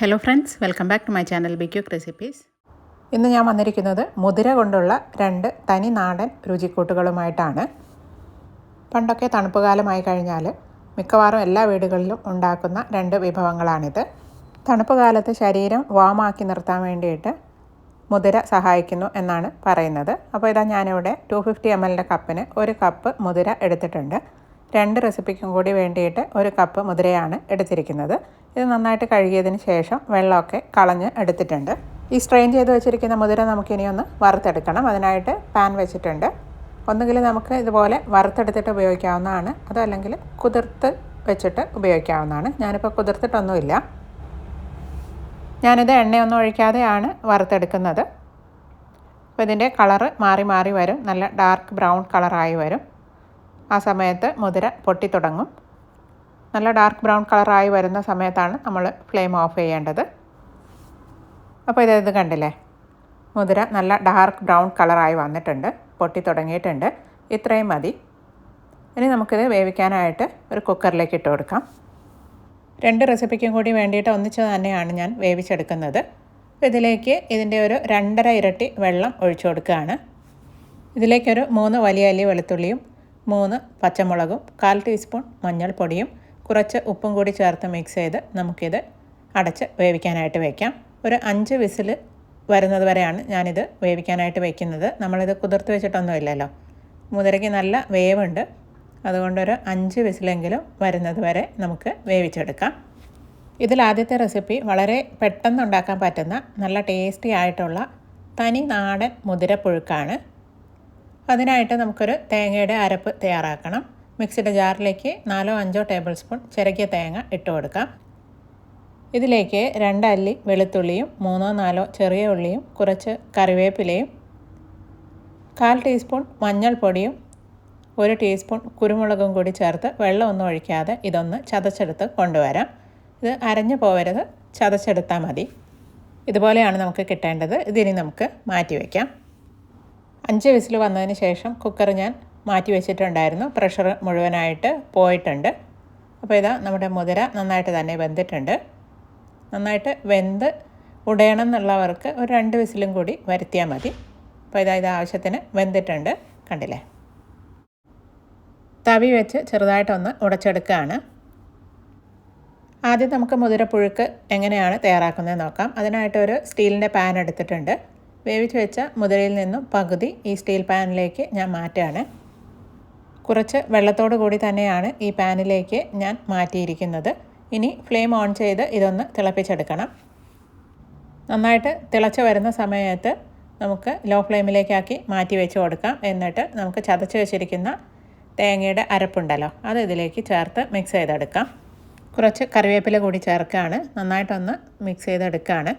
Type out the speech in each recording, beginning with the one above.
Hello friends welcome back to my channel B ബിക്യൂക്ക് recipes ഇന്ന് ഞാൻ വന്നിരിക്കുന്നത് മുതിര കൊണ്ടുള്ള രണ്ട് തനി നാടൻ രുചിക്കൂട്ടുകളുമായിട്ടാണ്. പണ്ടൊക്കെ തണുപ്പ് കാലമായി കഴിഞ്ഞാൽ മിക്കവാറും എല്ലാ വീടുകളിലും ഉണ്ടാക്കുന്ന രണ്ട് വിഭവങ്ങളാണിത്. തണുപ്പ് കാലത്ത് ശരീരം വാമാക്കി നിർത്താൻ വേണ്ടിയിട്ട് മുതിര സഹായിക്കുന്നു എന്നാണ് പറയുന്നത്. അപ്പോൾ ഇതാ ഞാനിവിടെ ടു ഫിഫ്റ്റി എം എല്ലിന്റെ കപ്പിന് ഒരു കപ്പ് മുതിര എടുത്തിട്ടുണ്ട്. രണ്ട് റെസിപ്പിക്കും കൂടി വേണ്ടിയിട്ട് ഒരു കപ്പ് മുതിരയാണ് എടുത്തിരിക്കുന്നത്. ഇത് നന്നായിട്ട് കഴുകിയതിന് ശേഷം വെള്ളമൊക്കെ കളഞ്ഞ് എടുത്തിട്ടുണ്ട്. ഈ സ്ട്രെയിൻ ചെയ്ത് വെച്ചിരിക്കുന്ന മുതിര നമുക്കിനി ഒന്ന് വറുത്തെടുക്കണം. അതിനായിട്ട് പാൻ വെച്ചിട്ടുണ്ട്. ഒന്നുകിൽ നമുക്ക് ഇതുപോലെ വറുത്തെടുത്തിട്ട് ഉപയോഗിക്കാവുന്നതാണ്. അതല്ലെങ്കിൽ കുതിർത്ത് വെച്ചിട്ട് ഉപയോഗിക്കാവുന്നതാണ്. ഞാനിപ്പോൾ കുതിർത്തിട്ടൊന്നുമില്ല. ഞാനിത് എണ്ണയൊന്നും ഒഴിക്കാതെയാണ് വറുത്തെടുക്കുന്നത്. അപ്പോൾ ഇതിന്റെ കളറ് മാറി മാറി വരും. നല്ല ഡാർക്ക് ബ്രൗൺ കളറായി വരും. ആ സമയത്ത് മുതിര പൊട്ടിത്തുടങ്ങും നല്ല ഡാർക്ക് ബ്രൗൺ കളറായി വരുന്ന സമയത്താണ് നമ്മൾ ഫ്ലെയിം ഓഫ് ചെയ്യേണ്ടത്. അപ്പോൾ ഇത് കണ്ടില്ലേ? മുതിര നല്ല ഡാർക്ക് ബ്രൗൺ കളറായി വന്നിട്ടുണ്ട് പൊട്ടി തുടങ്ങിയിട്ടുണ്ട്. ഇത്രയും മതി. ഇനി നമുക്കിത് വേവിക്കാനായിട്ട് ഒരു കുക്കറിലേക്ക് ഇട്ട് കൊടുക്കാം. രണ്ട് റെസിപ്പിക്കും കൂടി വേണ്ടിയിട്ട് ഒന്നിച്ച് തന്നെയാണ് ഞാൻ വേവിച്ചെടുക്കുന്നത്. ഇതിലേക്ക് ഇതിന്റെ ഒരു രണ്ടര ഇരട്ടി വെള്ളം ഒഴിച്ചു കൊടുക്കുകയാണ്. ഇതിലേക്കൊരു മൂന്ന് വലിയ അല്ലി വെളുത്തുള്ളിയും മൂന്ന് പച്ചമുളകും കാൽ ടീസ്പൂൺ മഞ്ഞൾപ്പൊടിയും കുറച്ച് ഉപ്പും കൂടി ചേർത്ത് മിക്സ് ചെയ്ത് നമുക്കിത് അടച്ച് വേവിക്കാനായിട്ട് വയ്ക്കാം ഒരു അഞ്ച് വിസിൽ വരുന്നത് വരെയാണ് ഞാനിത് വേവിക്കാനായിട്ട് വയ്ക്കുന്നത് നമ്മളിത് കുതിർത്ത് വെച്ചിട്ടൊന്നുമില്ലല്ലോ. മുതിരയ്ക്ക് നല്ല വേവുണ്ട്. അതുകൊണ്ടൊരു അഞ്ച് വിസിലെങ്കിലും വരുന്നത് വരെ നമുക്ക് വേവിച്ചെടുക്കാം. ഇതിൽ ആദ്യത്തെ റെസിപ്പി വളരെ പെട്ടെന്ന് ഉണ്ടാക്കാൻ പറ്റുന്ന നല്ല ടേസ്റ്റി ആയിട്ടുള്ള തനി നാടൻ മുതിരപ്പുഴുക്കാണ്. അതിനായിട്ട് നമുക്കൊരു തേങ്ങയുടെ അരപ്പ് തയ്യാറാക്കണം. മിക്സിയുടെ ജാറിലേക്ക് നാലോ അഞ്ചോ ടേബിൾ സ്പൂൺ ചിരകിയ തേങ്ങ ഇട്ട് കൊടുക്കാം. ഇതിലേക്ക് രണ്ടല്ലി വെളുത്തുള്ളിയും മൂന്നോ നാലോ ചെറിയ ഉള്ളിയും കുറച്ച് കറിവേപ്പിലയും കാൽ ടീസ്പൂൺ മഞ്ഞൾപ്പൊടിയും ഒരു ടീസ്പൂൺ കുരുമുളകും കൂടി ചേർത്ത് വെള്ളമൊന്നും ഒഴിക്കാതെ ഇതൊന്ന് ചതച്ചെടുത്ത് കൊണ്ടുവരാം. ഇത് അരഞ്ഞു പോവരുത് ചതച്ചെടുത്താൽ മതി. ഇതുപോലെയാണ് നമുക്ക് കിട്ടേണ്ടത്. ഇതിനി നമുക്ക് മാറ്റി വയ്ക്കാം. അഞ്ച് വിസിൽ വന്നതിന് ശേഷം കുക്കർ ഞാൻ മാറ്റി വെച്ചിട്ടുണ്ടായിരുന്നു. പ്രഷർ മുഴുവനായിട്ട് പോയിട്ടുണ്ട്. അപ്പോൾ ഇതാ നമ്മുടെ മുതിര നന്നായിട്ട് തന്നെ വെന്തിട്ടുണ്ട്. നന്നായിട്ട് വെന്ത് ഉടയണം എന്നുള്ളവർക്ക് ഒരു രണ്ട് വിസിലും കൂടി വരുത്തിയാൽ മതി. അപ്പോൾ ഇതാ ഇത് ആവശ്യത്തിന് വെന്തിട്ടുണ്ട്. കണ്ടില്ലേ? തവി വെച്ച് ചെറുതായിട്ടൊന്ന് ഉടച്ചെടുക്കുകയാണ്. ആദ്യം നമുക്ക് മുതിരപ്പുഴുക്ക് എങ്ങനെയാണ് തയ്യാറാക്കുന്നത് നോക്കാം. അതിനായിട്ട് ഒരു സ്റ്റീലിന്റെ പാൻ എടുത്തിട്ടുണ്ട്. വേവിച്ച് വെച്ച മുതിരയിൽ നിന്നും പകുതി ഈ സ്റ്റീൽ പാനിലേക്ക് ഞാൻ മാറ്റുകയാണ്. കുറച്ച് വെള്ളത്തോട് കൂടി തന്നെയാണ് ഈ പാനിലേക്ക് ഞാൻ മാറ്റിയിരിക്കുന്നത്. ഇനി ഫ്ലെയിം ഓൺ ചെയ്ത് ഇതൊന്ന് തിളപ്പിച്ചെടുക്കണം. നന്നായിട്ട് തിളച്ച് വരുന്ന സമയത്ത് നമുക്ക് ലോ ഫ്ലെയിമിലേക്കാക്കി മാറ്റി വെച്ച് കൊടുക്കാം. എന്നിട്ട് നമുക്ക് ചതച്ച് വെച്ചിരിക്കുന്ന തേങ്ങയുടെ അരപ്പുണ്ടല്ലോ അത് ഇതിലേക്ക് ചേർത്ത് മിക്സ് ചെയ്തെടുക്കാം. കുറച്ച് കറിവേപ്പില കൂടി ചേർക്കുകയാണ് നന്നായിട്ടൊന്ന് മിക്സ് ചെയ്തെടുക്കുകയാണ്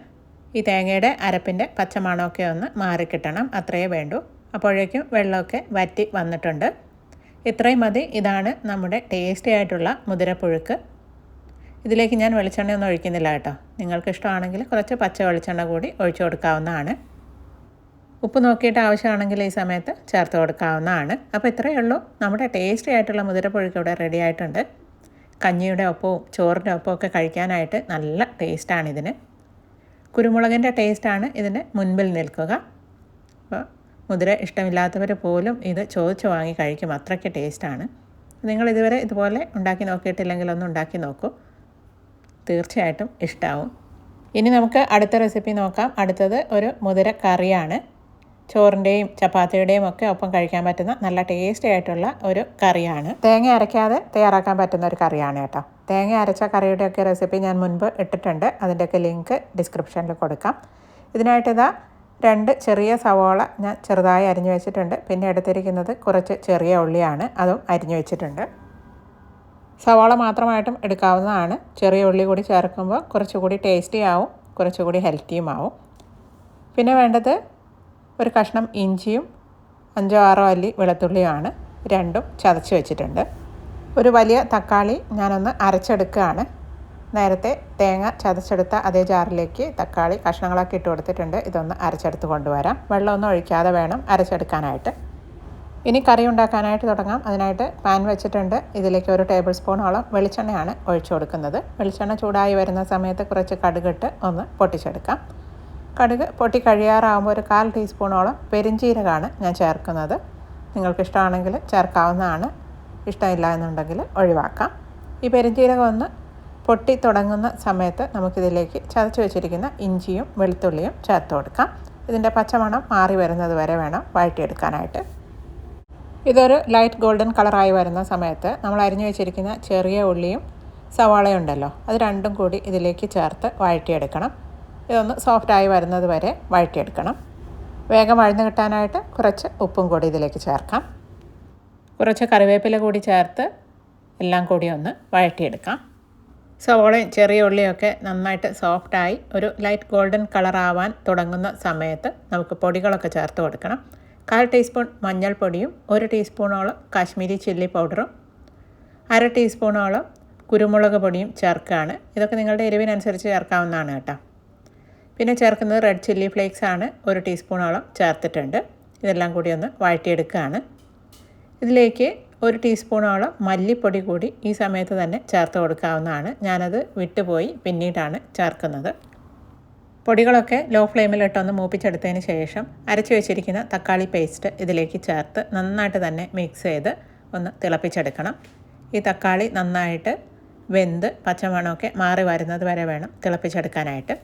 ഈ തേങ്ങയുടെ അരപ്പിന്റെ പച്ചമണമൊക്കെ ഒന്ന് മാറിക്കിട്ടണം. അത്രയേ വേണ്ടൂ. അപ്പോഴേക്കും വെള്ളമൊക്കെ വറ്റി വന്നിട്ടുണ്ട്. ഇത്രയും മതി. ഇതാണ് നമ്മുടെ ടേസ്റ്റി ആയിട്ടുള്ള മുതിരപ്പുഴുക്ക്. ഇതിലേക്ക് ഞാൻ വെളിച്ചെണ്ണ ഒന്നും ഒഴിക്കുന്നില്ല കേട്ടോ. നിങ്ങൾക്ക് ഇഷ്ടമാണെങ്കിൽ കുറച്ച് പച്ച വെളിച്ചെണ്ണ കൂടി ഒഴിച്ചു കൊടുക്കാവുന്നതാണ്. ഉപ്പ് നോക്കിയിട്ട് ആവശ്യമാണെങ്കിൽ ഈ സമയത്ത് ചേർത്ത് കൊടുക്കാവുന്നതാണ്. അപ്പോൾ ഇത്രയേ ഉള്ളൂ. നമ്മുടെ ടേസ്റ്റി ആയിട്ടുള്ള മുതിരപ്പുഴുക്ക് ഇവിടെ റെഡി ആയിട്ടുണ്ട്. കഞ്ഞിയുടെ ഒപ്പവും ചോറിന്റെ ഒപ്പവും ഒക്കെ കഴിക്കാനായിട്ട് നല്ല ടേസ്റ്റാണ് ഇതിന്. കുരുമുളകിന്റെ ടേസ്റ്റാണ് ഇതിന് മുൻപിൽ നിൽക്കുക. അപ്പോൾ മുതിര ഇഷ്ടമില്ലാത്തവർ പോലും ഇത് ചോദിച്ച് വാങ്ങി കഴിക്കും. അത്രയ്ക്ക് ടേസ്റ്റാണ്. നിങ്ങൾ ഇതുവരെ ഇതുപോലെ ഉണ്ടാക്കി നോക്കിയിട്ടില്ലെങ്കിൽ ഒന്ന് ഉണ്ടാക്കി നോക്കൂ. തീർച്ചയായിട്ടും ഇഷ്ടമാവും ഇനി നമുക്ക് അടുത്ത റെസിപ്പി നോക്കാം. അടുത്തത് ഒരു മുതിര കറിയാണ്. ചോറിന്റെയും ചപ്പാത്തിയുടെയും ഒക്കെ ഒപ്പം കഴിക്കാൻ പറ്റുന്ന നല്ല ടേസ്റ്റി ആയിട്ടുള്ള ഒരു കറിയാണ്. തേങ്ങ അരയ്ക്കാതെ തയ്യാറാക്കാൻ പറ്റുന്ന ഒരു കറിയാണ് കേട്ടോ. തേങ്ങ അരച്ച കറിയുടെയൊക്കെ റെസിപ്പി ഞാൻ മുൻപ് ഇട്ടിട്ടുണ്ട്. അതിന്റെയൊക്കെ ലിങ്ക് ഡിസ്ക്രിപ്ഷനിൽ കൊടുക്കാം. ഇതിനായിട്ട് ഇതാ രണ്ട് ചെറിയ സവോള ഞാൻ ചെറുതായി അരിഞ്ഞു വെച്ചിട്ടുണ്ട്. പിന്നെ എടുത്തിരിക്കുന്നത് കുറച്ച് ചെറിയ ഉള്ളിയാണ്. അതും അരിഞ്ഞു വെച്ചിട്ടുണ്ട്. സവാള മാത്രമായിട്ടും എടുക്കാവുന്നതാണ്. ചെറിയ ഉള്ളി കൂടി ചേർക്കുമ്പോൾ കുറച്ചുകൂടി ടേസ്റ്റി ആവും കുറച്ചുകൂടി ഹെൽത്തിയും ആവും. പിന്നെ വേണ്ടത് ഒരു കഷ്ണം ഇഞ്ചിയും അഞ്ചോ ആറോ അല്ലി വെളുത്തുള്ളിയുമാണ്. രണ്ടും ചതച്ച് വെച്ചിട്ടുണ്ട്. ഒരു വലിയ തക്കാളി ഞാനൊന്ന് അരച്ചെടുക്കുകയാണ്. നേരത്തെ തേങ്ങ ചതച്ചെടുത്ത അതേ ജാറിലേക്ക് തക്കാളി കഷ്ണങ്ങളൊക്കെ ഇട്ട് കൊടുത്തിട്ടുണ്ട്. ഇതൊന്ന് അരച്ചെടുത്ത് കൊണ്ടുവരാം. വെള്ളമൊന്നും ഒഴിക്കാതെ വേണം അരച്ചെടുക്കാനായിട്ട്. ഇനി കറി ഉണ്ടാക്കാനായിട്ട് തുടങ്ങാം. അതിനായിട്ട് പാൻ വെച്ചിട്ടുണ്ട്. ഇതിലേക്ക് ഒരു ടേബിൾ സ്പൂണോളം വെളിച്ചെണ്ണയാണ് ഒഴിച്ചു കൊടുക്കുന്നത്. വെളിച്ചെണ്ണ ചൂടായി വരുന്ന സമയത്ത് കുറച്ച് കടുകിട്ട് ഒന്ന് പൊട്ടിച്ചെടുക്കാം. കടുക് പൊട്ടി കഴിയാറാകുമ്പോൾ ഒരു കാൽ ടീസ്പൂണോളം പെരിഞ്ചീരകമാണ് ഞാൻ ചേർക്കുന്നത്. നിങ്ങൾക്ക് ഇഷ്ടമാണെങ്കിൽ ചേർക്കാവുന്നതാണ്. ഇഷ്ടമില്ല എന്നുണ്ടെങ്കിൽ ഒഴിവാക്കാം. ഈ പെരിഞ്ചീരകം ഒന്ന് പൊട്ടി തുടങ്ങുന്ന സമയത്ത് നമുക്കിതിലേക്ക് ചതച്ച് വെച്ചിരിക്കുന്ന ഇഞ്ചിയും വെളുത്തുള്ളിയും ചേർത്ത് കൊടുക്കാം. ഇതിന്റെ പച്ചമണം മാറി വരുന്നത് വരെ വേണം വഴറ്റിയെടുക്കാനായിട്ട്. ഇതൊരു ലൈറ്റ് ഗോൾഡൻ കളറായി വരുന്ന സമയത്ത് നമ്മൾ അരിഞ്ഞു വെച്ചിരിക്കുന്ന ചെറിയ ഉള്ളിയും സവാളയും ഉണ്ടല്ലോ അത് രണ്ടും കൂടി ഇതിലേക്ക് ചേർത്ത് വഴറ്റിയെടുക്കണം. ഇതൊന്ന് സോഫ്റ്റായി വരുന്നത് വരെ വഴറ്റിയെടുക്കണം. വേഗം വഴന്ന് കിട്ടാനായിട്ട് കുറച്ച് ഉപ്പും കൂടി ഇതിലേക്ക് ചേർക്കാം. കുറച്ച് കറിവേപ്പില കൂടി ചേർത്ത് എല്ലാം കൂടി ഒന്ന് വഴറ്റിയെടുക്കാം. സവോളയും ചെറിയ ഉള്ളിയൊക്കെ നന്നായിട്ട് സോഫ്റ്റായി ഒരു ലൈറ്റ് ഗോൾഡൻ കളർ ആവാൻ തുടങ്ങുന്ന സമയത്ത് നമുക്ക് പൊടികളൊക്കെ ചേർത്ത് കൊടുക്കണം. കാൽ ടീസ്പൂൺ മഞ്ഞൾപ്പൊടിയും ഒരു ടീസ്പൂണോളം കാശ്മീരി ചില്ലി പൗഡറും അര ടീസ്പൂണോളം കുരുമുളക് പൊടിയും ചേർക്കുകയാണ് ഇതൊക്കെ നിങ്ങളുടെ എരിവിനനുസരിച്ച് ചേർക്കാവുന്നതാണ് കേട്ടോ. പിന്നെ ചേർക്കുന്നത് റെഡ് ചില്ലി ഫ്ലേക്സ് ആണ് ഒരു ടീസ്പൂണോളം ചേർത്തിട്ടുണ്ട്. ഇതെല്ലാം കൂടി ഒന്ന് വഴറ്റിയെടുക്കുകയാണ്. ഇതിലേക്ക് ഒരു ടീസ്പൂണോളം മല്ലിപ്പൊടി കൂടി ഈ സമയത്ത് തന്നെ ചേർത്ത് കൊടുക്കാവുന്നതാണ്. ഞാനത് വിട്ടുപോയി പിന്നീടാണ് ചേർക്കുന്നത്. പൊടികളൊക്കെ ലോ ഫ്ലെയിമിലിട്ടൊന്ന് മൂപ്പിച്ചെടുത്തതിന് ശേഷം അരച്ചു വെച്ചിരിക്കുന്ന തക്കാളി പേസ്റ്റ് ഇതിലേക്ക് ചേർത്ത് നന്നായിട്ട് തന്നെ മിക്സ് ചെയ്ത് ഒന്ന് തിളപ്പിച്ചെടുക്കണം. ഈ തക്കാളി നന്നായിട്ട് വെന്ത് പച്ചമണമൊക്കെ മാറി വരുന്നത് വരെ വേണം തിളപ്പിച്ചെടുക്കാനായിട്ട്.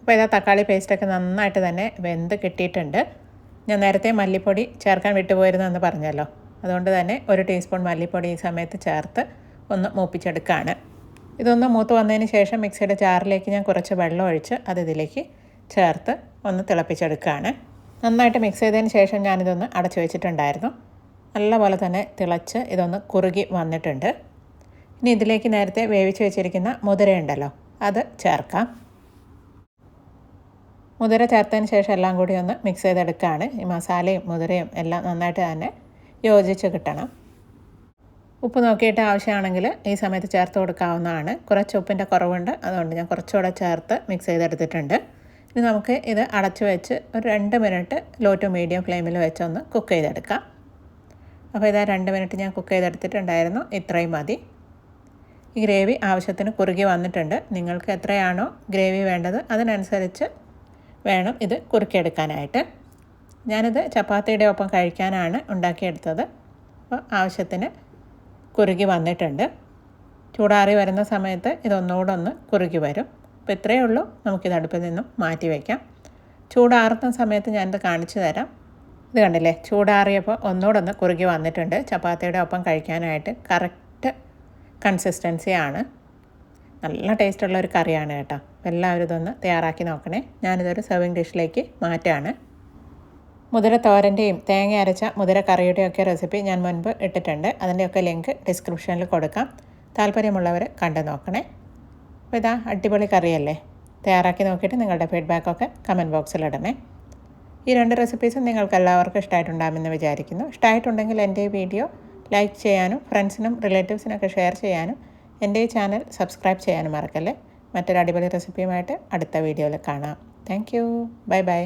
അപ്പോൾ ഇതാ തക്കാളി പേസ്റ്റൊക്കെ നന്നായിട്ട് തന്നെ വെന്ത് കിട്ടിയിട്ടുണ്ട്. ഞാൻ നേരത്തെ മല്ലിപ്പൊടി ചേർക്കാൻ വിട്ടുപോയിരുന്നു എന്ന് പറഞ്ഞല്ലോ. അതുകൊണ്ട് തന്നെ ഒരു ടീസ്പൂൺ മല്ലിപ്പൊടി ഈ സമയത്ത് ചേർത്ത് ഒന്ന് മൂപ്പിച്ചെടുക്കുകയാണ് ഇതൊന്ന് മൂത്ത് വന്നതിന് ശേഷം മിക്സിയുടെ ജാറിലേക്ക് ഞാൻ കുറച്ച് വെള്ളം ഒഴിച്ച് അത് ഇതിലേക്ക് ചേർത്ത് ഒന്ന് തിളപ്പിച്ചെടുക്കുകയാണ് നന്നായിട്ട് മിക്സ് ചെയ്തതിന് ശേഷം ഞാനിതൊന്ന് അടച്ചു വെച്ചിട്ടുണ്ടായിരുന്നു. നല്ലപോലെ തന്നെ തിളച്ച് ഇതൊന്ന് കുറുകി വന്നിട്ടുണ്ട്. ഇനി ഇതിലേക്ക് നേരത്തെ വേവിച്ച് വെച്ചിരിക്കുന്ന മുതിരയുണ്ടല്ലോ അത് ചേർക്കാം. മുതിര ചേർത്തതിന് ശേഷം എല്ലാം കൂടി ഒന്ന് മിക്സ് ചെയ്തെടുക്കുകയാണ് ഈ മസാലയും മുതിരയും എല്ലാം നന്നായിട്ട് തന്നെ യോജിച്ച് കിട്ടണം. ഉപ്പ് നോക്കിയിട്ട് ആവശ്യമാണെങ്കിൽ ഈ സമയത്ത് ചേർത്ത് കൊടുക്കാവുന്നതാണ്. കുറച്ച് ഉപ്പിന്റെ കുറവുണ്ട്. അതുകൊണ്ട് ഞാൻ കുറച്ചുകൂടെ ചേർത്ത് മിക്സ് ചെയ്തെടുത്തിട്ടുണ്ട്. ഇനി നമുക്ക് ഇത് അടച്ചു വെച്ച് ഒരു രണ്ട് മിനിറ്റ് ലോ ടു മീഡിയം ഫ്ലെയിമിൽ വെച്ചൊന്ന് കുക്ക് ചെയ്തെടുക്കാം. അപ്പോൾ ഇതാ രണ്ട് മിനിറ്റ് ഞാൻ കുക്ക് ചെയ്തെടുത്തിട്ടുണ്ടായിരുന്നു. ഇത്രയും മതി. ഈ ഗ്രേവി ആവശ്യത്തിന് കുറുകി വന്നിട്ടുണ്ട്. നിങ്ങൾക്ക് എത്രയാണോ ഗ്രേവി വേണ്ടത് അതിനനുസരിച്ച് വേണം ഇത് കുറുക്കിയെടുക്കാനായിട്ട്. ഞാനിത് ചപ്പാത്തിയുടെ ഒപ്പം കഴിക്കാനാണ് ഉണ്ടാക്കിയെടുത്തത്. അപ്പോൾ ആവശ്യത്തിന് കുറുകി വന്നിട്ടുണ്ട്. ചൂടാറി വരുന്ന സമയത്ത് ഇതൊന്നുകൂടെ ഒന്ന് കുറുകി വരും. അപ്പോൾ ഇത്രയേ ഉള്ളൂ. നമുക്കിത് അടുപ്പിൽ നിന്നും മാറ്റി വയ്ക്കാം. ചൂടാറുന്ന സമയത്ത് ഞാനിത് കാണിച്ചു തരാം. ഇത് കണ്ടില്ലേ? ചൂടാറിയപ്പോൾ ഒന്നുകൂടെ ഒന്ന് കുറുകി വന്നിട്ടുണ്ട്. ചപ്പാത്തിയുടെ ഒപ്പം കഴിക്കാനായിട്ട് കറക്റ്റ് കൺസിസ്റ്റൻസിയാണ് നല്ല ടേസ്റ്റുള്ള ഒരു കറിയാണ് കേട്ടോ. എല്ലാവരും ഇതൊന്ന് തയ്യാറാക്കി നോക്കണേ. ഞാനിതൊരു സെർവിങ് ഡിഷിലേക്ക് മാറ്റാണ്. മുതിര തോരന്റെയും തേങ്ങ അരച്ച മുതിര കറിയുടെയും ഒക്കെ റെസിപ്പി ഞാൻ മുൻപ് ഇട്ടിട്ടുണ്ട്. അതിന്റെയൊക്കെ ലിങ്ക് ഡിസ്ക്രിപ്ഷനിൽ കൊടുക്കാം. താല്പര്യമുള്ളവർ കണ്ടു നോക്കണേ. അപ്പോൾ ഇതാ അടിപൊളി കറിയല്ലേ? തയ്യാറാക്കി നോക്കിയിട്ട് നിങ്ങളുടെ ഫീഡ്ബാക്കൊക്കെ കമന്റ് ബോക്സിൽ ഇടണേ. ഈ രണ്ട് റെസിപ്പീസും നിങ്ങൾക്ക് എല്ലാവർക്കും ഇഷ്ടമായിട്ടുണ്ടാകുമെന്ന് വിചാരിക്കുന്നു. ഇഷ്ടമായിട്ടുണ്ടെങ്കിൽ എന്റെ ഈ വീഡിയോ ലൈക്ക് ചെയ്യാനും ഫ്രണ്ട്സിനും റിലേറ്റീവ്സിനൊക്കെ ഷെയർ ചെയ്യാനും എന്റെ ഈ ചാനൽ സബ്സ്ക്രൈബ് ചെയ്യാനും മറക്കല്ലേ? മറ്റൊരു അടിപൊളി റെസിപ്പിയുമായിട്ട് അടുത്ത വീഡിയോയിൽ കാണാം. Thank you. Bye bye.